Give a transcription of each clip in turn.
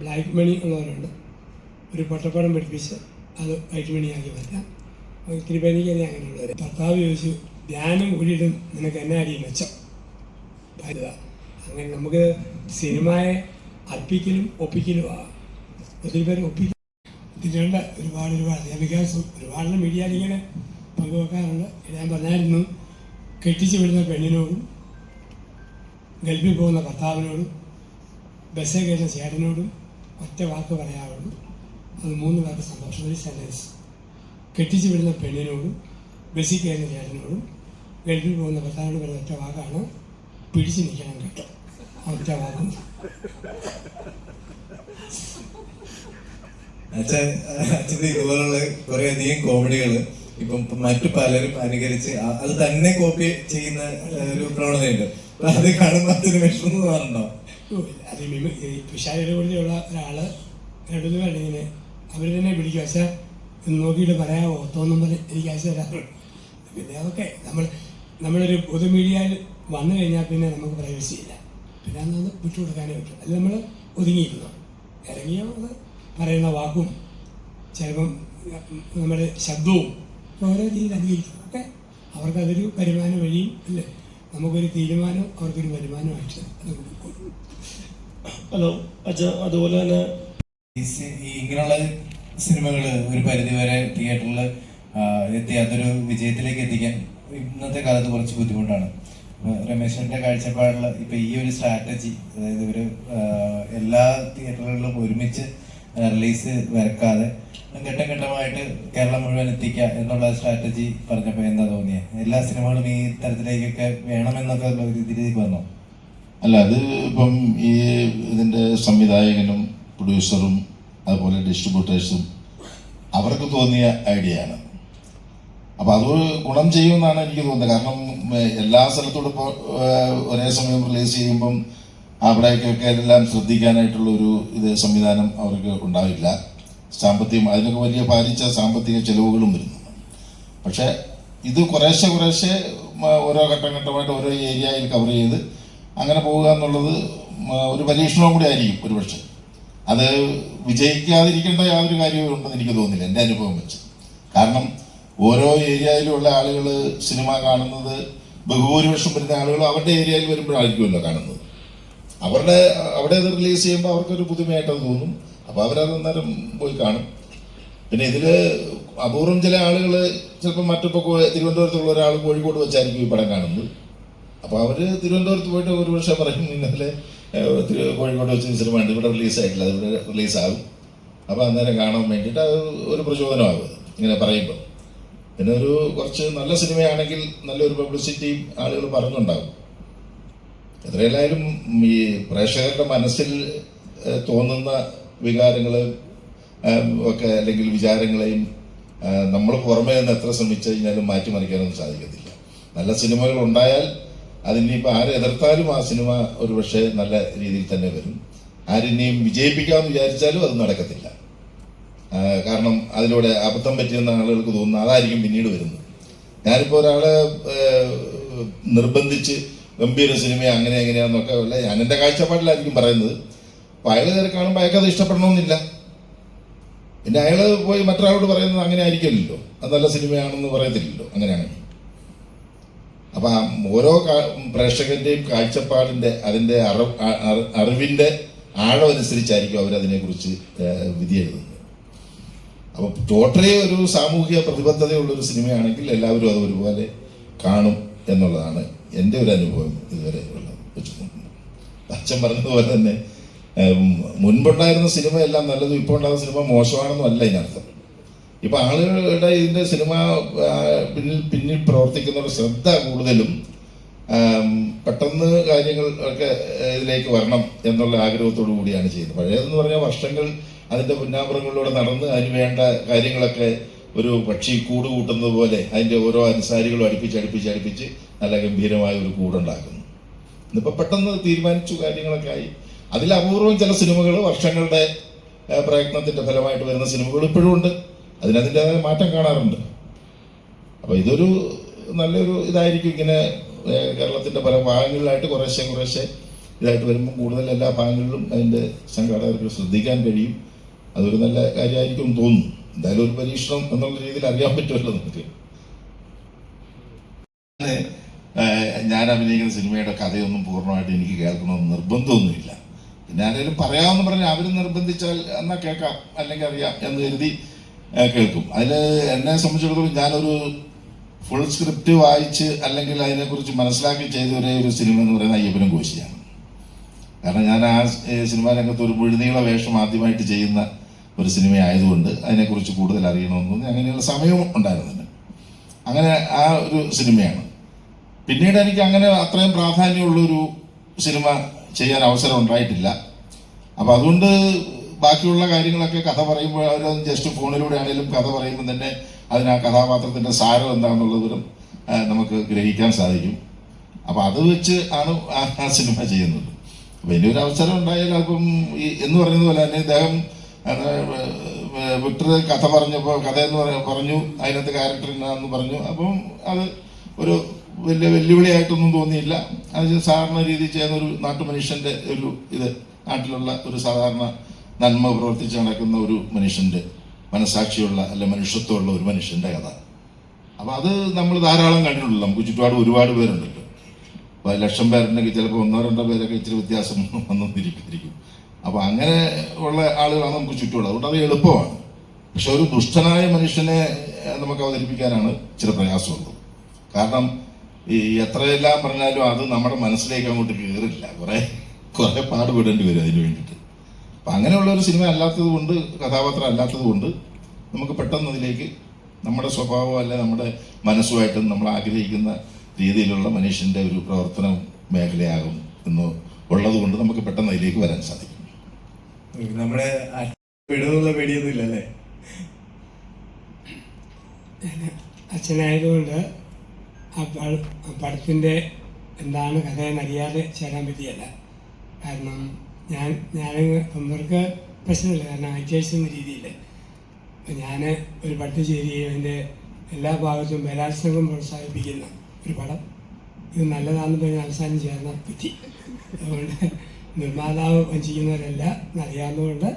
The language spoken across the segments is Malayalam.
ബ്ലാക്ക് മണി ഉള്ളവരുണ്ട്. ഒരു പൊട്ടപ്പടം പഠിപ്പിച്ച് അത് വൈറ്റ് മണിയാക്കി മാറ്റാം. ഒത്തിരി പേർക്ക് അറിയാം അങ്ങനെയുള്ളവർ ഭർത്താവ് ചോദിച്ചു ധ്യാനം കൂടിയിട്ടും നിനക്ക് എന്നെ അടി മെച്ചം? ഭാര്യത അങ്ങനെ നമുക്ക് സിനിമയെ അർപ്പിക്കലും ഒപ്പിക്കലുമാണ് ഒത്തിരി പേര് ഒപ്പിക്കും. ഒത്തിരിയുണ്ട് ഒരുപാട് ഒരുപാട് വികാസം ഒരുപാട് മീഡിയ ഇങ്ങനെ പങ്കുവെക്കാറുണ്ട്. ഞാൻ പറഞ്ഞായിരുന്നു കെട്ടിച്ചു വിടുന്ന പെണ്ണിനോടും ഗൾഫിൽ പോകുന്ന ഭർത്താവിനോടും ബസ്സിൽ കയറുന്ന ചേട്ടനോടും ഒറ്റ വാക്ക് പറയാവുള്ളൂ അത് മൂന്ന് പേർക്ക് സന്തോഷം ഒരു സെന്റൻസ് കെട്ടിച്ചു വിടുന്ന പെണ്ണിനോടും ബസ്സിൽ കയറുന്ന ചേട്ടനോടും ഗൾഫിൽ പോകുന്ന ഭർത്താവിനോട് പറയുന്ന ഒറ്റ വാക്കാണ് പിടിച്ചു നിൽക്കണം കേട്ടോ. ഒറ്റ വാക്കും. അച്ഛൻ ഇതുപോലുള്ള കുറെ അധികം കോമഡികൾ ഇപ്പം മറ്റു പലരും അനുകരിച്ച് അത് തന്നെ കോപ്പി ചെയ്യുന്ന ഒരു പ്രവണതയുണ്ട്. അത് കാണുമ്പോൾ അച്ഛന് വിഷമം തോന്നുന്നുണ്ടോ ഓ, അത് തുഷാരിയുടെ കൂടെയുള്ള ഒരാൾ രണ്ടു പേരുടെ ഇങ്ങനെ അവർ തന്നെ പിടിക്കും പക്ഷേ നോക്കിയിട്ട് പറയാമോ? തോന്നുമ്പോൾ എനിക്ക് അയച്ചു തരാറുണ്ട് പിന്നെ അതൊക്കെ നമ്മൾ നമ്മളൊരു പൊതു മീഡിയയിൽ വന്നു കഴിഞ്ഞാൽ പിന്നെ നമുക്ക് പ്രൈവസി ഇല്ല. പിന്നെ അന്ന് വിട്ടുകൊടുക്കാനേ പറ്റും. അല്ല നമ്മൾ ഒതുങ്ങിയിരുന്നു. ഇറങ്ങിയോ അത് പറയുന്ന വാക്കും ചിലപ്പം നമ്മുടെ ശബ്ദവും ഓരോ രീതിയിൽ അധികരിക്കും. ഒക്കെ അവർക്കതൊരു വരുമാന വഴിയും അല്ലേ? നമുക്കൊരു തീരുമാനം അവർക്കൊരു വരുമാനമായിട്ട് ഹലോ അച്ഛ അതുപോലെ തന്നെ ഈ ഇങ്ങനെയുള്ള സിനിമകൾ ഒരു പരിധിവരെ തിയേറ്ററിൽ എത്തി അതൊരു വിജയത്തിലേക്ക് എത്തിക്കാൻ ഇന്നത്തെ കാലത്ത് കുറച്ച് ബുദ്ധിമുട്ടാണ്. രമേശന്റെ കാഴ്ചപ്പാടിൽ ഇപ്പൊ ഈ ഒരു സ്ട്രാറ്റജി അതായത് ഒരു എല്ലാ തിയേറ്ററുകളിലും ഒരുമിച്ച് റിലീസ് വരക്കാതെ ഘട്ടം ഘട്ടമായിട്ട് കേരളം മുഴുവൻ എത്തിക്കുക എന്നുള്ള സ്ട്രാറ്റജി പറഞ്ഞപ്പോൾ എന്താ തോന്നിയത് എല്ലാ സിനിമകളും ഈ തരത്തിലേക്കൊക്കെ വേണമെന്നൊക്കെ ഉള്ള രീതിയിലേക്ക് വന്നു? അല്ല അത് ഇപ്പം ഈ ഇതിന്റെ സംവിധായകനും പ്രൊഡ്യൂസറും അതുപോലെ ഡിസ്ട്രിബ്യൂട്ടേഴ്സും അവർക്ക് തോന്നിയ ഐഡിയ ആണ്. അപ്പോൾ അത് ഗുണം ചെയ്യുമെന്നാണ് എനിക്ക് തോന്നുന്നത്. കാരണം എല്ലാ സ്ഥലത്തോടും ഇപ്പോൾ ഒരേ സമയം റിലീസ് ചെയ്യുമ്പം അവിടേക്കൊക്കെ എല്ലാം ശ്രദ്ധിക്കാനായിട്ടുള്ള ഒരു ഇത് സംവിധാനം അവർക്ക് ഉണ്ടാവില്ല സാമ്പത്തികം അതിനൊക്കെ വലിയ പാലിച്ച സാമ്പത്തിക ചെലവുകളും വരുന്നു. പക്ഷേ ഇത് കുറേശ്ശെ കുറേശ്ശെ ഓരോ ഘട്ടം ഘട്ടമായിട്ട് ഓരോ ഏരിയയിൽ കവർ ചെയ്ത് അങ്ങനെ പോവുക എന്നുള്ളത് ഒരു പരീക്ഷണവും കൂടി ആയിരിക്കും ഒരുപക്ഷെ. അത് വിജയിക്കാതിരിക്കേണ്ട യാതൊരു കാര്യവും ഉണ്ടെന്ന് എനിക്ക് തോന്നുന്നില്ല എന്റെ അനുഭവം വെച്ച്. കാരണം ഓരോ ഏരിയയിലുള്ള ആളുകൾ സിനിമ കാണുന്നത് ബഹുഭൂരിപക്ഷം വരുന്ന ആളുകൾ അവരുടെ ഏരിയയിൽ വരുമ്പോഴായിരിക്കുമല്ലോ കാണുന്നത്. അവരുടെ അവിടെ അത് റിലീസ് ചെയ്യുമ്പോൾ അവർക്കൊരു പുതുമയായിട്ട് അത് തോന്നും. അപ്പോൾ അവരത് അന്നേരം പോയി കാണും. പിന്നെ ഇതിൽ അപൂർവം ചില ആളുകൾ ചിലപ്പോൾ മറ്റിപ്പോൾ തിരുവനന്തപുരത്തുള്ള ഒരാൾ കോഴിക്കോട് വെച്ചായിരിക്കും ഈ പടം കാണുന്നത്. അപ്പോൾ അവർ തിരുവനന്തപുരത്ത് പോയിട്ട് ഒരു വർഷം പറയും ഇന്നലെ കോഴിക്കോട് വെച്ച് സിനിമ ഉണ്ട്. ഇവിടെ റിലീസായിട്ടില്ല അത് ഇവിടെ റിലീസാകും അപ്പോൾ അന്നേരം കാണാൻ വേണ്ടിയിട്ട് അത് ഒരു പ്രചോദനമാകും ഇങ്ങനെ പറയുമ്പോൾ പിന്നെ ഒരു കുറച്ച് നല്ല സിനിമയാണെങ്കിൽ നല്ലൊരു പബ്ലിസിറ്റിയും ആളുകൾ പറഞ്ഞുണ്ടാകും. എത്രയല്ലായാലും ഈ പ്രേക്ഷകരുടെ മനസ്സിൽ തോന്നുന്ന വികാരങ്ങൾ ഒക്കെ അല്ലെങ്കിൽ വിചാരങ്ങളെയും നമ്മൾ പുറമേ നിന്ന് എത്ര ശ്രമിച്ചു കഴിഞ്ഞാലും മാറ്റിമറിക്കാനൊന്നും സാധിക്കത്തില്ല. നല്ല സിനിമകൾ ഉണ്ടായാൽ അതിനിപ്പോൾ ആരെ എതിർത്താലും ആ സിനിമ ഒരു പക്ഷേ നല്ല രീതിയിൽ തന്നെ വരും. ആരിനെയും വിജയിപ്പിക്കാമെന്ന് വിചാരിച്ചാലും അത് നടക്കത്തില്ല. കാരണം അതിലൂടെ അബദ്ധം പറ്റിയെന്ന ആളുകൾക്ക് തോന്നുന്നു. അതായിരിക്കും പിന്നീട് വരുന്നത്. ഞാനിപ്പോൾ ഒരാളെ നിർബന്ധിച്ച് ഗംഭീര സിനിമ അങ്ങനെ എങ്ങനെയാണെന്നൊക്കെ അല്ല ഞാൻ എന്റെ കാഴ്ചപ്പാടിലായിരിക്കും പറയുന്നത്. അപ്പോൾ അയാൾ നേരെ കാണുമ്പോൾ അയാൾക്ക് അത് ഇഷ്ടപ്പെടണമെന്നില്ല. പിന്നെ അയാൾ പോയി മറ്റൊരാളോട് പറയുന്നത് അങ്ങനെ ആയിരിക്കില്ലല്ലോ. അത് നല്ല സിനിമയാണെന്ന് പറയത്തില്ലല്ലോ. അങ്ങനെയാണെങ്കിൽ. അപ്പം ആ ഓരോ പ്രേക്ഷകന്റെയും കാഴ്ചപ്പാടിന്റെ അതിന്റെ അറിവ് അറിവിന്റെ ആഴം അനുസരിച്ചായിരിക്കും അവരതിനെക്കുറിച്ച് വിധി എഴുതുന്നത്. അപ്പോൾ ടോട്ടലി ഒരു സാമൂഹിക പ്രതിബദ്ധതയുള്ള ഒരു സിനിമയാണെങ്കിൽ എല്ലാവരും അത് ഒരുപോലെ കാണും. എന്നുള്ളതാണ് എന്റെ ഒരു അനുഭവം ഇതുവരെ ഉള്ളത്. അച്ഛൻ പറഞ്ഞതുപോലെ തന്നെ മുൻപുണ്ടായിരുന്ന സിനിമ എല്ലാം നല്ലതും ഇപ്പോൾ ഉണ്ടാകുന്ന സിനിമ മോശമാണെന്നും അല്ല ഇതിനർത്ഥം. ഇപ്പൊ ആളുകളുടെ ഇതിന്റെ സിനിമ പിന്നിൽ പിന്നിൽ പ്രവർത്തിക്കുന്നവരുടെ ശ്രദ്ധ കൂടുതലും പെട്ടെന്ന് കാര്യങ്ങൾ ഒക്കെ ഇതിലേക്ക് വരണം എന്നുള്ള ആഗ്രഹത്തോടു കൂടിയാണ് ചെയ്യുന്നത്. പഴയതെന്ന് പറഞ്ഞാൽ വർഷങ്ങൾ അതിന്റെ പുന്നാമ്പുറങ്ങളിലൂടെ നടന്ന് അതിന് വേണ്ട കാര്യങ്ങളൊക്കെ ഒരു പക്ഷി കൂട് കൂട്ടുന്നത് പോലെ അതിന്റെ ഓരോ അനുസാരികളും അടുപ്പിച്ച് അടുപ്പിച്ച് അടുപ്പിച്ച് നല്ല ഗംഭീരമായ ഒരു കൂടുണ്ടാക്കുന്നു. ഇന്നിപ്പോ പെട്ടെന്ന് തീരുമാനിച്ചു കാര്യങ്ങളൊക്കെ ആയി. അതിൽ അപൂർവം ചില സിനിമകൾ വർഷങ്ങളുടെ പ്രയത്നത്തിന്റെ ഫലമായിട്ട് വരുന്ന സിനിമകൾ ഇപ്പോഴും ഉണ്ട്. അതിനതിന്റെതായ മാറ്റം കാണാറുണ്ട്. അപ്പോൾ ഇതൊരു നല്ലൊരു ഇതായിരിക്കും ഇങ്ങനെ കേരളത്തിന്റെ പല ഭാഗങ്ങളിലായിട്ട് കുറേശ്ശെ കുറേശ്ശെ ഇതായിട്ട് വരുമ്പോൾ കൂടുതൽ എല്ലാ ഭാഗങ്ങളിലും അതിന്റെ സംഘാടകർക്ക് ശ്രദ്ധിക്കാൻ കഴിയും. അതൊരു നല്ല കാര്യമായിരിക്കും തോന്നുന്നു. എന്തായാലും ഒരു പരീക്ഷണം എന്നുള്ള രീതിയിൽ അറിയാൻ പറ്റുമല്ലോ നമുക്ക്. ഞാൻ അഭിനയിക്കുന്ന സിനിമയുടെ കഥയൊന്നും പൂർണമായിട്ട് എനിക്ക് കേൾക്കണമെന്ന് നിർബന്ധമൊന്നുമില്ല. പിന്നെ ആരെങ്കിലും പറയാമെന്ന് പറഞ്ഞാൽ അവർ നിർബന്ധിച്ചാൽ എന്നാൽ കേൾക്കാം അല്ലെങ്കിൽ അറിയാം എന്ന് കരുതി കേൾക്കും. അതിൽ എന്നെ സംബന്ധിച്ചിടത്തോളം ഞാനൊരു ഫുൾ സ്ക്രിപ്റ്റ് വായിച്ച് അല്ലെങ്കിൽ അതിനെക്കുറിച്ച് മനസ്സിലാക്കി ചെയ്ത ഒരേ ഒരു സിനിമ എന്ന് പറയുന്നത് അയ്യപ്പനും കോശിയാണ്. കാരണം ഞാൻ ആ സിനിമാ രംഗത്ത് ഒരു മുഴുനീള വേഷം ആദ്യമായിട്ട് ചെയ്യുന്ന ഒരു സിനിമ ആയതുകൊണ്ട് അതിനെക്കുറിച്ച് കൂടുതൽ അറിയണമെന്ന് തോന്നി അങ്ങനെയുള്ള സമയവും ഉണ്ടായിരുന്നില്ല. അങ്ങനെ ആ ഒരു സിനിമയാണ്. പിന്നീട് എനിക്ക് അങ്ങനെ അത്രയും പ്രാധാന്യമുള്ളൊരു സിനിമ ചെയ്യാൻ അവസരം ഉണ്ടായിട്ടില്ല. അപ്പോൾ അതുകൊണ്ട് ബാക്കിയുള്ള കാര്യങ്ങളൊക്കെ കഥ പറയുമ്പോൾ അവർ ജസ്റ്റ് ഫോണിലൂടെ ആണെങ്കിലും കഥ പറയുമ്പോൾ തന്നെ അതിന് ആ കഥാപാത്രത്തിന്റെ സാരം എന്താണെന്നുള്ളതിലും നമുക്ക് ഗ്രഹിക്കാൻ സാധിക്കും. അപ്പോൾ അത് വെച്ച് ആണ് ആ സിനിമ ചെയ്യുന്നത്. അപ്പോൾ ഒരു അവസരം ഉണ്ടായാലും അപ്പം ഈ എന്ന് പറയുന്നത് പോലെ തന്നെ ഇദ്ദേഹം വിട്ടർ വിക്ടർ കഥ പറഞ്ഞപ്പോൾ കഥ എന്ന് പറ- പറഞ്ഞു അതിനകത്ത് ക്യാരക്ടർ എന്നാന്ന് പറഞ്ഞു. അപ്പം അത് ഒരു വലിയ വെല്ലുവിളിയായിട്ടൊന്നും തോന്നിയില്ല. അത് സാധാരണ രീതിയിൽ ചെയ്യുന്ന ഒരു നാട്ടുമനുഷ്യന്റെ ഒരു ഇത് നാട്ടിലുള്ള ഒരു സാധാരണ നന്മ പ്രവർത്തിച്ച് നടക്കുന്ന ഒരു മനുഷ്യന്റെ മനസാക്ഷിയുള്ള അല്ലെ മനുഷ്യത്വമുള്ള ഒരു മനുഷ്യന്റെ കഥ. അപ്പൊ അത് നമ്മൾ ധാരാളം കണ്ടിട്ടുള്ളൂ നമുക്ക് ചുറ്റുപാട് ഒരുപാട് പേരുണ്ടല്ലോ. അപ്പൊ ലക്ഷം പേരുണ്ടെങ്കിൽ ചിലപ്പോൾ ഒന്നോ രണ്ടോ പേരൊക്കെ ഇച്ചിരി വ്യത്യാസം വന്നിരിക്കും അപ്പൊ അങ്ങനെ ഉള്ള ആളുകളാണ് നമുക്ക് ചുറ്റുമുള്ളത്. അതുകൊണ്ട് അത് എളുപ്പമാണ്. പക്ഷെ ഒരു ദുഷ്ടനായ മനുഷ്യനെ നമുക്ക് അവതരിപ്പിക്കാനാണ് ചില പ്രയാസമുള്ളത്. കാരണം ഈ എത്രയെല്ലാം പറഞ്ഞാലും അത് നമ്മുടെ മനസ്സിലേക്ക് അങ്ങോട്ട് കയറില്ല കുറെ കുറെ പാടുപെടേണ്ടി വരും അതിന് വേണ്ടിയിട്ട്. അപ്പൊ അങ്ങനെയുള്ള ഒരു സിനിമ അല്ലാത്തത് കൊണ്ട് കഥാപാത്രം അല്ലാത്തത് കൊണ്ട് നമുക്ക് പെട്ടെന്ന് അതിലേക്ക് നമ്മുടെ സ്വഭാവം അല്ലെ നമ്മുടെ മനസ്സുമായിട്ടും നമ്മൾ ആഗ്രഹിക്കുന്ന രീതിയിലുള്ള മനുഷ്യന്റെ ഒരു പ്രവർത്തനം മേഖലയാകും എന്ന് ഉള്ളത് കൊണ്ട് നമുക്ക് പെട്ടെന്ന് അതിലേക്ക് വരാൻ സാധിക്കും. നമ്മുടെ പെടുന്നുള്ള പേടിയൊന്നും ഇല്ലല്ലേ അച്ഛനായതുകൊണ്ട് ആ പട- ആ പടത്തിന്റെ എന്താണ് കഥയെന്നറിയാതെ ചേരാൻ പറ്റിയല്ല. കാരണം ഞാൻ ഞാൻ അവർക്ക് പ്രശ്നമില്ല. കാരണം ഐറ്റേഴ്സ് എന്ന രീതിയിൽ. ഞാൻ ഒരു പടത്തിൽ ചേരുകയും അതിന്റെ എല്ലാ ഭാഗത്തും ബലാത്സംഗം പ്രോത്സാഹിപ്പിക്കുന്ന ഒരു പടം. ഇത് നല്ലതാണെന്ന് പറഞ്ഞ് അവസാനം ചേർന്ന പറ്റി അതുകൊണ്ട് നിർമ്മാതാവ് വഞ്ചിക്കുന്നവരല്ല എന്നറിയാവുന്നതുകൊണ്ട്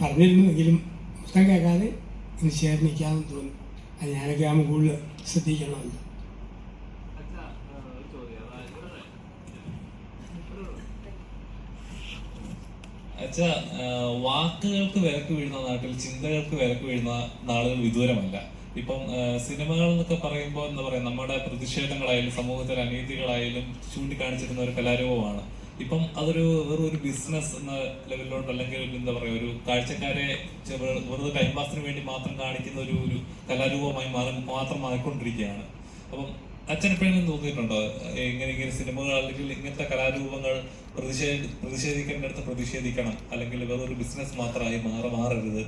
പറഞ്ഞിരുന്നെങ്കിലും പുസ്തകം കേൾക്കാതെ ഇന്ന് ചേർന്ന് നിൽക്കാമെന്ന് തോന്നി. അത് ഞാനൊക്കെ ആകുമ്പോൾ കൂടുതൽ ശ്രദ്ധിക്കണമല്ലോ. അച്ഛാ വാക്കുകൾക്ക് വിലക്ക് വീഴുന്ന നാട്ടിൽ ചിന്തകൾക്ക് വിലക്ക് വീഴുന്ന നാളുകൾ വിദൂരമല്ല. ഇപ്പം സിനിമകൾ എന്നൊക്കെ പറയുമ്പോൾ എന്താ പറയാ നമ്മുടെ പ്രതിഷേധങ്ങളായാലും സമൂഹത്തിലെ അനീതികളായാലും ചൂണ്ടിക്കാണിച്ചിരുന്ന ഒരു കലാരൂപമാണ്. ഇപ്പം അതൊരു വെറും ഒരു ബിസിനസ് എന്ന ലെവലിലോട്ട് അല്ലെങ്കിൽ എന്താ പറയാ ഒരു കാഴ്ചക്കാരെ വെറുതെ ടൈം വേണ്ടി മാത്രം കാണിക്കുന്ന ഒരു ഒരു കലാരൂപമായി മാറി മാത്രം മാറിക്കൊണ്ടിരിക്കുകയാണ്. അപ്പം അച്ഛൻ എപ്പോഴെങ്കിലും തോന്നിയിട്ടുണ്ടോ? ഇങ്ങനെ ഇങ്ങനെ സിനിമകൾ അല്ലെങ്കിൽ ഇങ്ങനത്തെ കലാരൂപങ്ങൾ പ്രതിഷേധ പ്രതിഷേധിക്കേണ്ടടുത്ത് പ്രതിഷേധിക്കണം. അല്ലെങ്കിൽ വെറൊരു ബിസിനസ് മാത്രമായി മാറ മാറരുത്.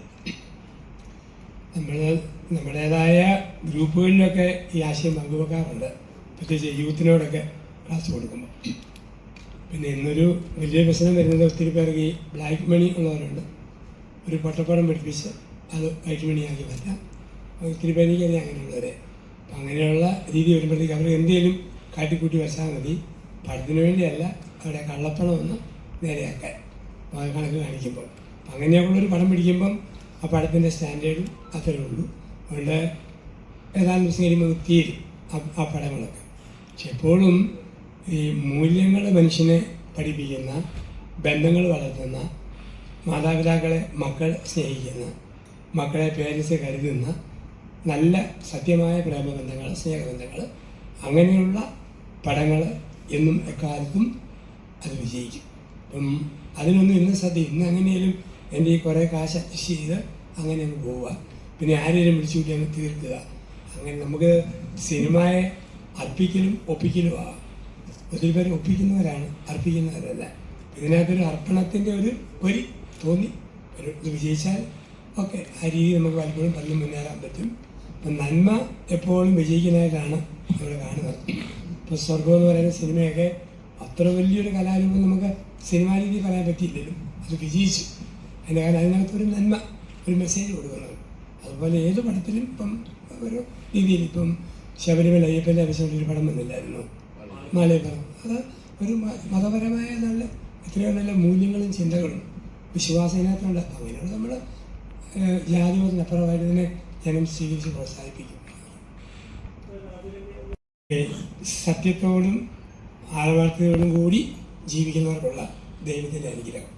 നമ്മൾ നമ്മുടേതായ ഗ്രൂപ്പുകളിലൊക്കെ ഈ ആശയം പങ്കുവെക്കാറുണ്ട്. പ്രത്യേകിച്ച് യൂത്തിനോടൊക്കെ ക്ലാസ് കൊടുക്കുമ്പോൾ പിന്നെ ഇന്നൊരു വലിയ പ്രശ്നം വരുന്നത് ഒത്തിരി പേർക്ക് ഈ ബ്ലാക്ക് മണി ഉള്ളവരുണ്ട്. ഒരു പട്ടപ്പാടം പഠിപ്പിച്ച് അത് വൈറ്റ് മണിയാക്കി മാറ്റാം. ഒത്തിരി പേര് അറിയാം അങ്ങനെയുള്ളവരെ. അപ്പം അങ്ങനെയുള്ള രീതി വരുമ്പോഴത്തേക്ക് അവർ എന്തെങ്കിലും കാട്ടിക്കൂട്ടി വെച്ചാൽ മതി. പടത്തിന് വേണ്ടിയല്ല അവിടെ കള്ളപ്പണം ഒന്ന് നേരെയാക്കാൻ. കണക്ക് കാണിക്കുമ്പോൾ. അപ്പം അങ്ങനെയൊക്കെയുള്ളൊരു പടം പിടിക്കുമ്പം ആ പടത്തിന്റെ സ്റ്റാൻഡേർഡും അത്രേ ഉള്ളൂ. അതുകൊണ്ട് ഏതാനും ദിവസം കഴിയുമ്പോൾ തീരും ആ പടങ്ങളൊക്കെ. പക്ഷെ എപ്പോഴും ഈ മൂല്യങ്ങൾ മനുഷ്യനെ പഠിപ്പിക്കുന്ന ബന്ധങ്ങൾ വളർത്തുന്ന മാതാപിതാക്കളെ മക്കൾ സ്നേഹിക്കുന്ന മക്കളെ പേരൻസ് കരുതുന്ന നല്ല സത്യമായ പ്രേമബന്ധങ്ങൾ സ്നേഹബന്ധങ്ങൾ അങ്ങനെയുള്ള പടങ്ങൾ എന്നും എക്കാലത്തും അത് വിജയിക്കും. അപ്പം അതിനൊന്നും ഇന്ന് സദ്യ ഇന്ന് അങ്ങനെയാലും എന്റെ ഈ കുറേ കാശ് അഡ്ജസ്റ്റ് ചെയ്ത് അങ്ങനെ അങ്ങ് പോവുക. പിന്നെ ആരെയും വിളിച്ചുകൂട്ടി അങ്ങ് തീർക്കുക. അങ്ങനെ നമുക്ക് സിനിമയെ അർപ്പിക്കലും ഒപ്പിക്കലും ആവാം. ഒത്തിരി പേര് ഒപ്പിക്കുന്നവരാണ് അർപ്പിക്കുന്നവരല്ല. ഇതിനകത്തൊരു അർപ്പണത്തിന്റെ ഒരു ഒരു തോന്നി. ഒരു ഇത് വിജയിച്ചാൽ ഓക്കെ ആ രീതി നമുക്ക് പലപ്പോഴും പലതും മുന്നേറാൻ പറ്റും. അപ്പം നന്മ എപ്പോഴും വിജയിക്കുന്നതായിട്ടാണ് നമ്മൾ കാണുന്നത്. ഇപ്പോൾ സ്വർഗം എന്ന് പറയുന്ന സിനിമയൊക്കെ അത്ര വലിയൊരു കലാരൂപം നമുക്ക് സിനിമാ രീതി പറയാൻ പറ്റിയില്ലല്ലോ. അത് വിജയിച്ചു. അതിന്റെ കാരണം അതിനകത്തൊരു നന്മ ഒരു മെസ്സേജ് കൊടുക്കുന്നത്. അതുപോലെ ഏത് പടത്തിലും ഇപ്പം ഓരോ രീതിയിൽ ഇപ്പം ശബരിമല അയ്യപ്പന്റെ അവസരം ഒരു പടം വന്നില്ലായിരുന്നു. മാലയപ്പുറം അത് ഒരു മതപരമായ നല്ല ഇത്രയും നല്ല മൂല്യങ്ങളും ചിന്തകളും വിശ്വാസത്തിനകത്തുണ്ട്. അങ്ങനെയാണ് നമ്മൾ ജാതി മതത്തിനപ്പുറമായിട്ട് തന്നെ ജനം സ്വീകരിച്ച് പ്രോത്സാഹിപ്പിക്കും. സത്യത്തോടും ആളവാർത്തയോടും കൂടി ജീവിക്കുന്നവർക്കുള്ള ദൈവത്തിന്റെ അനുഗ്രഹം.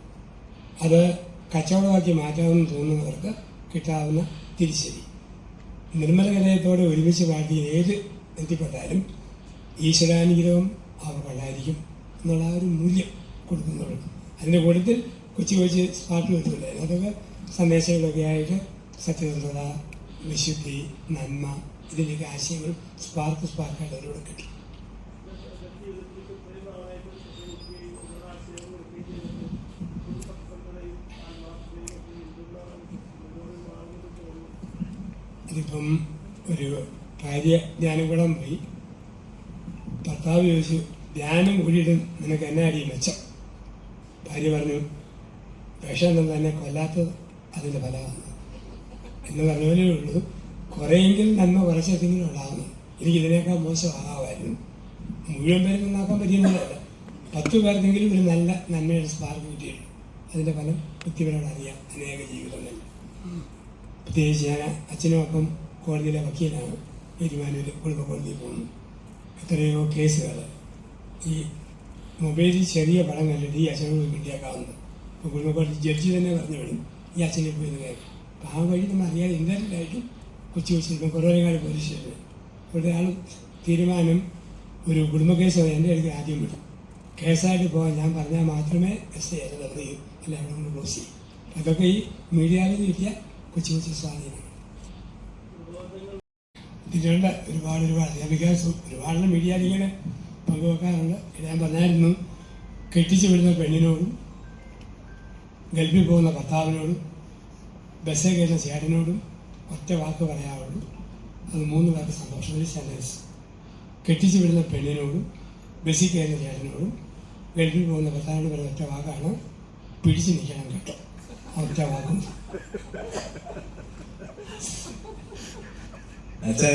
അത് കച്ചവടമാക്കി മാറ്റാമെന്ന് തോന്നുന്നവർക്ക് കിട്ടാവുന്ന തിരിച്ചടി. നിർമ്മല കലയത്തോടെ ഒരുമിച്ച് പാർട്ടിയിൽ ഏത് എത്തിപ്പെട്ടാലും ഈശ്വരാനുഗ്രഹം അവർക്കുണ്ടായിരിക്കും എന്നുള്ള ആ ഒരു മൂല്യം കൊടുക്കുന്നുള്ളൂ അതിന്റെ കൂട്ടത്തിൽ കൊച്ചു കൊച്ചു പാട്ട് വരുന്നില്ല അതൊക്കെ സന്ദേശങ്ങളൊക്കെ ആയിട്ട് സത്യസന്ധത വിശുദ്ധി നന്മ ഇതിലൊക്കെ ആശയങ്ങൾ സ്പാർക്ക് സ്പാർക്കായിട്ട് അവരോട് കിട്ടും. ഇതിപ്പം ഒരു കാര്യ ജ്ഞാനം കൂടാൻ പോയി. ഭർത്താവ് ചോദിച്ചു ധ്യാനം കൂടിയിട്ടും നിനക്ക് എന്നാ അടി മെച്ചം? ഭാര്യ പറഞ്ഞു വിഷം തന്നെ കൊല്ലാത്തത് അതിന്റെ ഫലമാണ്. എന്ന് പറഞ്ഞവരേ ഉള്ളൂ. കുറേയെങ്കിലും നന്മ കുറച്ചെങ്കിലും ഉണ്ടാകുന്നു എനിക്ക് ഇതിനേക്കാൾ മോശമാകാമായിരുന്നു മുഴുവൻ പേരും നന്നാക്കാൻ പറ്റിയില്ല പത്ത് പേർക്കെങ്കിലും ഒരു നല്ല നന്മയുടെ സ്പാർക്ക് കിട്ടിയിട്ടുണ്ട് അതിന്റെ ഫലം വ്യക്തിപരമാണ് അറിയാം. അനേക ജീവിതങ്ങളിൽ. പ്രത്യേകിച്ച് ഞാൻ അച്ഛനും അപ്പം കോടതിയിലെ വക്കീലാണ്. തീരുമാനം കുടുംബ കോടതിയിൽ പോകുന്നു. എത്രയോ കേസുകൾ ഈ മൊബൈലിൽ ചെറിയ പടം കണ്ടിട്ട് ഈ അച്ഛനോട് കിട്ടിയേക്കാവുന്നത് അപ്പോൾ കുടുംബ കോടതി ജഡ്ജി തന്നെ പറഞ്ഞു വിടും ഈ അച്ഛനെ പോയി കേൾക്കും. അപ്പോൾ ആ വഴി നമ്മൾ അറിയാതെ ഇന്റർനെറ്റായിട്ടും കൊച്ചു കൊച്ചു ഇപ്പം കുറവരങ്ങാട് പോലീസ് സ്റ്റേഷനിൽ. ഇവിടെ ആൾ തീരുമാനം ഒരു കുടുംബ കേസ് എന്റെ അടുത്ത് ആദ്യം വിടും. കേസായിട്ട് പോകാൻ ഞാൻ പറഞ്ഞാൽ മാത്രമേ എസ് ഐ അത് വെറുതെ ചെയ്യൂ അല്ല ക്ലോസ് ചെയ്യും. അതൊക്കെ ഈ മീഡിയയിൽ കിട്ടിയ കൊച്ചു കൊച്ചു സ്വാധീനം. ഇതിലുണ്ട് ഒരുപാട് ഒരുപാട് ഞാൻ വികാസം ഒരുപാട് മീഡിയയിൽ ഇങ്ങനെ പങ്കുവെക്കാറുണ്ട് ഞാൻ പറഞ്ഞായിരുന്നു കെട്ടിച്ചു വിടുന്ന പെണ്ണിനോടും ഗൾഫിൽ പോകുന്ന ഭർത്താവിനോടും ബസ്സിൽ കയറുന്ന ചേട്ടനോടും ഒറ്റ വാക്ക് പറയാവുള്ളൂ അത് മൂന്ന് പേർക്ക് സന്തോഷം. ഒരു സെന്റൻസ് കെട്ടിച്ചു വിടുന്ന പെണ്ണിനോടും ബസ്സിൽ കയറുന്ന ചേട്ടനോടും ഗൾഫിൽ പോകുന്ന ഭർത്താവിനോട് പറയുന്ന ഒറ്റ വാക്കാണ് പിടിച്ചു നിൽക്കണം കേട്ടോ. ഒറ്റ വാക്കും. അച്ഛൻ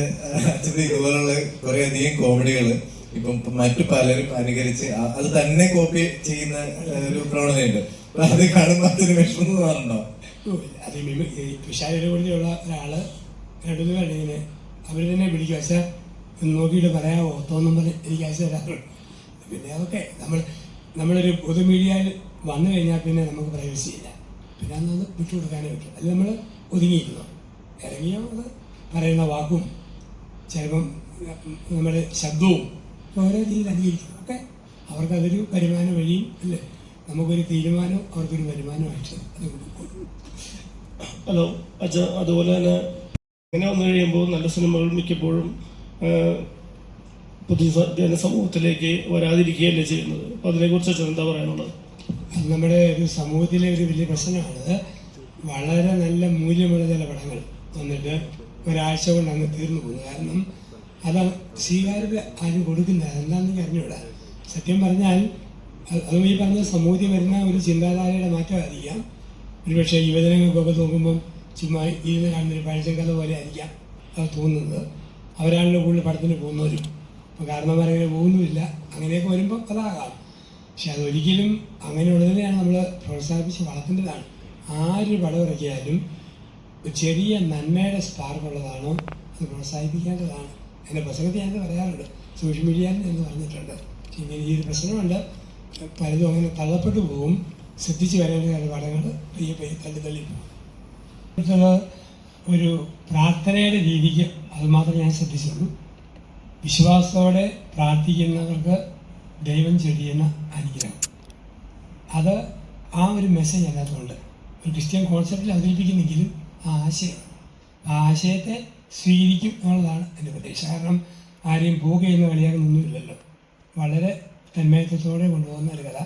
ഇതുപോലുള്ള കുറെ അധികം കോമഡികൾ ഇപ്പം മറ്റു പലരും അനുകരിച്ച് അത് തന്നെ കോപ്പി ചെയ്യുന്ന ഒരു പ്രവണതയുണ്ട്. അപ്പൊ അത് കാണുമ്പോൾ അച്ഛന് വിഷമം തോന്നാറുണ്ടോ വിശാലിനെ ഒരാൾ രണ്ടു പേരുടെ അവർ തന്നെ പിടിക്കും പക്ഷേ നോക്കിയിട്ട് പറയാമോ തോന്നും പറഞ്ഞ് എനിക്ക് അയച്ചു തരാറുണ്ട് പിന്നെ അതൊക്കെ നമ്മൾ നമ്മളൊരു പൊതു മീഡിയയിൽ വന്നു കഴിഞ്ഞാൽ പിന്നെ നമുക്ക് പ്രൈവസി ഇല്ല. പിന്നെ അന്ന് വിട്ടുകൊടുക്കാനേ പറ്റും. അത് നമ്മൾ ഒതുങ്ങിയിരുന്നു. ഇറങ്ങിയോ അത് പറയുന്ന വാക്കും ചിലപ്പം നമ്മുടെ ശബ്ദവും ഓരോ രീതിയിൽ അംഗീകരിക്കും. ഒക്കെ അവർക്കതൊരു വരുമാന വഴിയും അല്ലേ? നമുക്കൊരു തീരുമാനം അവർക്കൊരു വരുമാനമായിട്ട് ഹലോ അച്ഛ അതുപോലെ തന്നെ അങ്ങനെ വന്നു കഴിയുമ്പോൾ നല്ല സിനിമകൾ മിക്കപ്പോഴും പുതിയ പൊതു ജനസമൂഹത്തിലേക്ക് വരാതിരിക്കുകയല്ലേ ചെയ്യുന്നത്? അപ്പോൾ അതിനെക്കുറിച്ച് അച്ഛൻ എന്താ പറയാനുള്ളത്? അത് നമ്മുടെ ഒരു സമൂഹത്തിലെ ഒരു വലിയ പ്രശ്നമാണ്. വളരെ നല്ല മൂല്യമുള്ള ചില പടങ്ങൾ വന്നിട്ട് ഒരാഴ്ച കൊണ്ട് അങ്ങ് തീർന്നു പോകുന്നു കാരണം അത് സ്വീകാര്യത ആരും കൊടുക്കുന്നില്ല എന്താണെന്ന് അറിഞ്ഞുവിടാം സത്യം പറഞ്ഞാൽ അത് ഈ പറഞ്ഞ സമൂഹത്തിൽ വരുന്ന ഒരു ചിന്താധാരയുടെ മാറ്റമായിരിക്കാം. ഒരുപക്ഷെ യുവജനങ്ങൾക്കൊക്കെ നോക്കുമ്പം ചുമ്മാ ഇരുന്ന് കാണുന്നൊരു കഥ പോലെ ആയിരിക്കാം അത് തോന്നുന്നത്. അവരാണല്ലോ കൂടുതൽ പടത്തിന് പോകുന്നവരും. അപ്പോൾ കാരണവന്മാരങ്ങനെ പോകുന്നുമില്ല. അങ്ങനെയൊക്കെ വരുമ്പോൾ അതാകാം. പക്ഷെ അതൊരിക്കലും അങ്ങനെയുള്ളതിനെയാണ് നമ്മൾ പ്രോത്സാഹിപ്പിച്ച് വളർത്തേണ്ടതാണ്. ആര് പടം ഇറക്കിയാലും ഒരു ചെറിയ നന്മയുടെ സ്പാർക്ക് ഉള്ളതാണോ അത് പ്രോത്സാഹിപ്പിക്കേണ്ടതാണ്. എന്റെ പ്രസംഗത്തിൽ ഞാനത് പറയാറുണ്ട്. സോഷ്യൽ മീഡിയയിൽ എന്ന് പറഞ്ഞിട്ടുണ്ട്. ഇങ്ങനെ ഈ ഒരു പ്രശ്നമുണ്ട്. പലതും അങ്ങനെ തള്ളപ്പെട്ടു പോകും ശ്രദ്ധിച്ച് വരേണ്ട പടങ്ങൾ പയ്യെ പയ്യെ തള്ളി തള്ളി പോകും ഒരു പ്രാർത്ഥനയുടെ രീതിക്ക് അത് മാത്രമേ ഞാൻ ശ്രദ്ധിച്ചുള്ളൂ. വിശ്വാസത്തോടെ പ്രാർത്ഥിക്കുന്നവർക്ക് ദൈവം ചെടിയുന്ന അനുഗ്രഹം. അത് ആ ഒരു മെസ്സേജ് അതിനകത്തുണ്ട്. ഒരു ക്രിസ്ത്യൻ കോൺസെപ്റ്റിൽ അവതരിപ്പിക്കുന്നെങ്കിലും ആശയം. ആശയത്തെ സ്വീകരിക്കും എന്നുള്ളതാണ് എന്റെ പ്രതീക്ഷ കാരണം ആരെയും പോവുക ചെയ്യുന്ന കളിയാകുന്നൊന്നുമില്ലല്ലോ വളരെ തന്മയത്വത്തോടെ കൊണ്ടുപോകുന്ന ഒരു കഥ.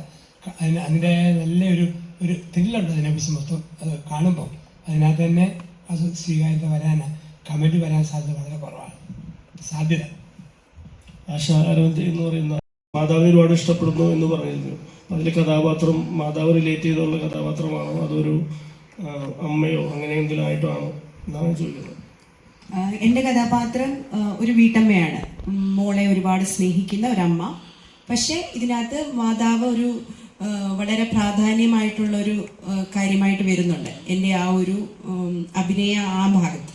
അതിന് അതിന്റെ നല്ലൊരു ഒരു ത്രില്ലുണ്ട് അതിനെക്കുറിച്ച് മൊത്തം. അത് കാണുമ്പോൾ അതിനകത്ത് തന്നെ അത് സ്വീകാര്യത വരാൻ കമന്റ് വരാൻ സാധ്യത വളരെ കുറവാണ്. സാധ്യത. ആശ എന്ന് പറയുന്ന മാതാവിനെ ഒരുപാട് ഇഷ്ടപ്പെടുന്നു എന്ന് പറയുന്നു. അതിലെ കഥാപാത്രം മാതാവ് റിലേറ്റ് ചെയ്തുള്ള കഥാപാത്രമാണോ? അതൊരു അമ്മയോ അങ്ങനെ എന്തെങ്കിലും ആയിട്ടാണോ എന്നാണ് ചോദിക്കുന്നത് എന്റെ കഥാപാത്രം ഒരു വീട്ടമ്മയാണ്. മോളെ ഒരുപാട് സ്നേഹിക്കുന്ന ഒരമ്മ. പക്ഷേ ഇതിനകത്ത് മാതാവ് ഒരു വളരെ പ്രാധാന്യമായിട്ടുള്ള ഒരു കാര്യമായിട്ട് വരുന്നുണ്ട്. എന്റെ ആ ഒരു അഭിനയ ആ ഭാഗത്ത്.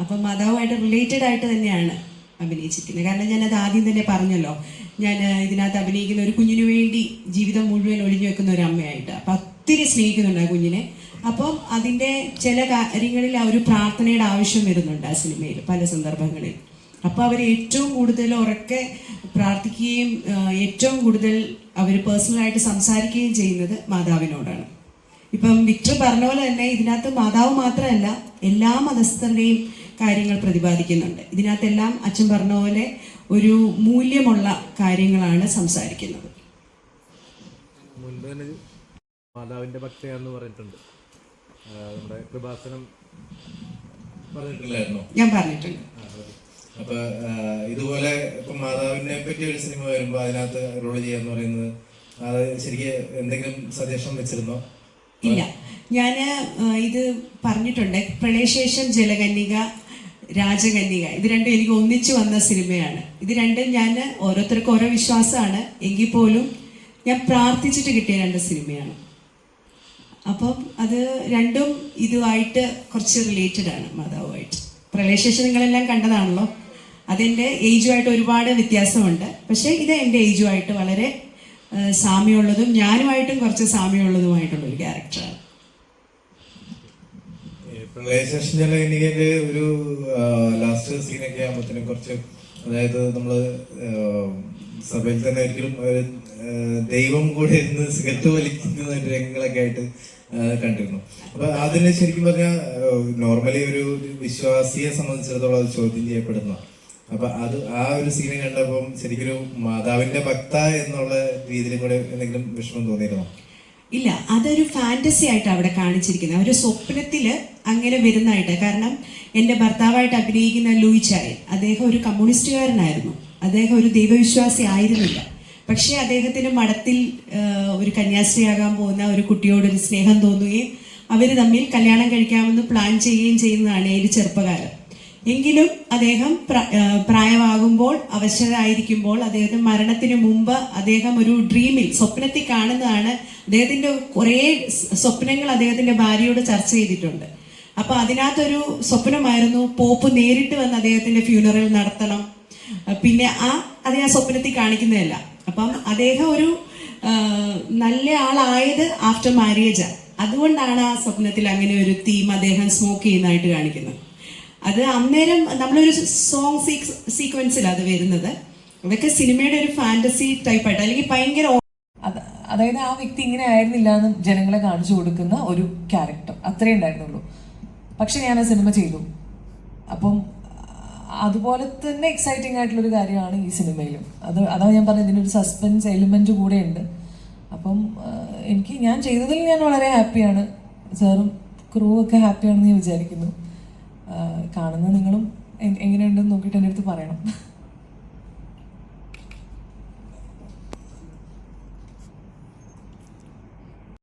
അപ്പം മാതാവുമായിട്ട് റിലേറ്റഡ് ആയിട്ട് തന്നെയാണ് അഭിനയിച്ചിരിക്കുന്നത്. കാരണം ഞാനത് ആദ്യം തന്നെ പറഞ്ഞല്ലോ. ഞാൻ ഇതിനകത്ത് അഭിനയിക്കുന്ന ഒരു കുഞ്ഞിനു വേണ്ടി ജീവിതം മുഴുവൻ ഒഴിഞ്ഞു വെക്കുന്ന ഒരു അമ്മയായിട്ട് അപ്പം ഒത്തിരി സ്നേഹിക്കുന്നുണ്ട് ആ കുഞ്ഞിനെ. അപ്പം അതിന്റെ ചില കാര്യങ്ങളിൽ ആ ഒരു പ്രാർത്ഥനയുടെ ആവശ്യം വരുന്നുണ്ട് ആ സിനിമയിൽ പല സന്ദർഭങ്ങളിൽ. അപ്പോൾ അവർ ഏറ്റവും കൂടുതൽ ഉറക്കെ പ്രാർത്ഥിക്കുകയും ഏറ്റവും കൂടുതൽ അവർ പേഴ്സണലായിട്ട് സംസാരിക്കുകയും ചെയ്യുന്നത് മാതാവിനോടാണ്. ഇപ്പം വിക്ടർ പറഞ്ഞ പോലെ തന്നെ ഇതിനകത്ത് മാതാവ് മാത്രമല്ല എല്ലാ മതസ്ഥരുടെയും കാര്യങ്ങൾ പ്രതിപാദിക്കുന്നുണ്ട്. ഇതിനകത്തെല്ലാം അച്ഛൻ പറഞ്ഞ പോലെ ഒരു മൂല്യമുള്ള കാര്യങ്ങളാണ് സംസാരിക്കുന്നത്. മാതാവിന്റെ ഭക്തയാണെന്ന് പറഞ്ഞിട്ടുണ്ട്. നമ്മുടെ കൃപാസനം പറഞ്ഞിട്ടില്ലായിരുന്നോ ഞാൻ പറഞ്ഞിട്ടുണ്ട്. അപ്പൊ ഇതുപോലെ ഇപ്പൊ മാതാവിനെ പറ്റി ഒരു സിനിമ വരുമ്പോ അതിനകത്ത് റോൾ ചെയ്യാന്ന് പറയുന്നത് അത് ശരിക്ക് എന്തെങ്കിലും സജഷൻ വെച്ചിരുന്നോ? ഇല്ല. ഞാൻ ഇത് പറഞ്ഞിട്ടുണ്ട്. പ്രളയശേഷം ജലകന്യക രാജകന്യക. ഇത് രണ്ടും എനിക്ക് ഒന്നിച്ചു വന്ന സിനിമയാണ്. ഇത് രണ്ടും ഞാൻ ഓരോരുത്തർക്കും ഓരോ വിശ്വാസമാണ്. എങ്കിൽ പോലും ഞാൻ പ്രാർത്ഥിച്ചിട്ട് കിട്ടിയ രണ്ട് സിനിമയാണ്. അപ്പം അത് രണ്ടും ഇതുമായിട്ട് കുറച്ച് റിലേറ്റഡ് ആണ് മാതാവുമായിട്ട്. പ്രളയശേഷം നിങ്ങളെല്ലാം കണ്ടതാണല്ലോ. അതെന്റെ ഏജുമായിട്ട് ഒരുപാട് വ്യത്യാസമുണ്ട്. പക്ഷേ ഇത് എന്റെ ഏജുമായിട്ട് വളരെ സാമ്യമുള്ളതും ഞാനുമായിട്ടും കുറച്ച് സാമ്യമുള്ളതുമായിട്ടുള്ള ഒരു ക്യാരക്ടറാണ് പ്രളയശേഷം ഒരു ലാസ്റ്റ് സീനൊക്കെ ആകുമ്പോഴത്തേനും കുറച്ച് അതായത് നമ്മൾ ആ, സഭയിൽ തന്നെ ഒരിക്കലും ദൈവം കൂടെ ഇരുന്ന് സിഗരറ്റ് വലിക്കുന്ന രംഗങ്ങളൊക്കെ ആയിട്ട് കണ്ടിരുന്നു. അപ്പൊ അതിന് ശരിക്കും പറഞ്ഞാൽ നോർമലി ഒരു വിശ്വാസിയെ സംബന്ധിച്ചിടത്തോളം അത് ചോദ്യം ചെയ്യപ്പെടുന്ന. അപ്പൊ അത് ആ ഒരു സീനെ കണ്ടപ്പം ശരിക്കൊരു മാതാവിന്റെ ഭക്ത എന്നുള്ള രീതിയിലും കൂടെ എന്തെങ്കിലും വിഷമം തോന്നിയിരുന്നോ? ഇല്ല അതൊരു ഫാന്റസി ആയിട്ട് അവിടെ കാണിച്ചിരിക്കുന്നത് ഒരു സ്വപ്നത്തിൽ അങ്ങനെ വരുന്നതായിട്ട്. കാരണം എന്റെ ഭർത്താവായിട്ട് അഭിനയിക്കുന്ന ലൂയിച്ചായി അദ്ദേഹം ഒരു കമ്മ്യൂണിസ്റ്റുകാരനായിരുന്നു. അദ്ദേഹം ഒരു ദൈവവിശ്വാസി ആയിരുന്നില്ല. പക്ഷേ അദ്ദേഹത്തിന് മഠത്തിൽ ഒരു കന്യാസ്ത്രീയാകാൻ പോകുന്ന ഒരു കുട്ടിയോട് ഒരു സ്നേഹം തോന്നുകയും അവർ തമ്മിൽ കല്യാണം കഴിക്കാമെന്ന് പ്ലാൻ ചെയ്യുകയും ചെയ്യുന്നതാണ് ഏത് ചെറുപ്പകാലം. എങ്കിലും അദ്ദേഹം പ്രായമാകുമ്പോൾ അവശരായിരിക്കുമ്പോൾ അദ്ദേഹത്തിന് മരണത്തിന് മുമ്പ് അദ്ദേഹം ഒരു ഡ്രീമിൽ സ്വപ്നത്തിൽ കാണുന്നതാണ് അദ്ദേഹത്തിന്റെ കുറേ സ്വപ്നങ്ങൾ അദ്ദേഹത്തിന്റെ ഭാര്യയോട് ചർച്ച ചെയ്തിട്ടുണ്ട്. അപ്പൊ അതിനകത്തൊരു സ്വപ്നമായിരുന്നു പോപ്പ് നേരിട്ട് വന്ന് അദ്ദേഹത്തിന്റെ ഫ്യൂണറൽ നടത്തണം. പിന്നെ ആ അത് സ്വപ്നത്തിൽ കാണിക്കുന്നതല്ല. അപ്പം അദ്ദേഹം ഒരു നല്ല ആളായത് ആഫ്റ്റർ മാരേജ് അതുകൊണ്ടാണ് ആ സ്വപ്നത്തിൽ അങ്ങനെ ഒരു തീം അദ്ദേഹം സ്മോക്ക് ചെയ്യുന്നതായിട്ട് കാണിക്കുന്നത്. അത് അന്നേരം നമ്മളൊരു സോങ് സീക്വൻസിൽ അത് വരുന്നത്. അതൊക്കെ സിനിമയുടെ ഒരു ഫാന്റസി ടൈപ്പായിട്ട് അല്ലെങ്കിൽ ഭയങ്കര അതായത് ആ വ്യക്തി ഇങ്ങനെ ആയിരുന്നില്ല എന്ന് ജനങ്ങളെ കാണിച്ചു കൊടുക്കുന്ന ഒരു ക്യാരക്ടർ അത്രേ ഉണ്ടായിരുന്നുള്ളൂ. പക്ഷെ ഞാൻ ആ സിനിമ ചെയ്തു. അപ്പം അതുപോലെ തന്നെ എക്സൈറ്റിംഗ് ആയിട്ടുള്ള ഒരു കാര്യമാണ് ഈ സിനിമയിലും. അത് അതാണ് ഞാൻ പറഞ്ഞത് ഇതിനൊരു സസ്പെൻസ് എലിമെന്റ് കൂടെ ഉണ്ട് അപ്പം എനിക്ക് ഞാൻ ചെയ്തതിൽ ഞാൻ വളരെ ഹാപ്പിയാണ് സാറും ക്രൂ ഒക്കെ ഹാപ്പിയാണെന്ന് ഞാൻ വിചാരിക്കുന്നു. കാണുന്ന നിങ്ങളും എങ്ങനെയുണ്ടെന്ന് നോക്കിയിട്ട് എന്റെ അടുത്ത്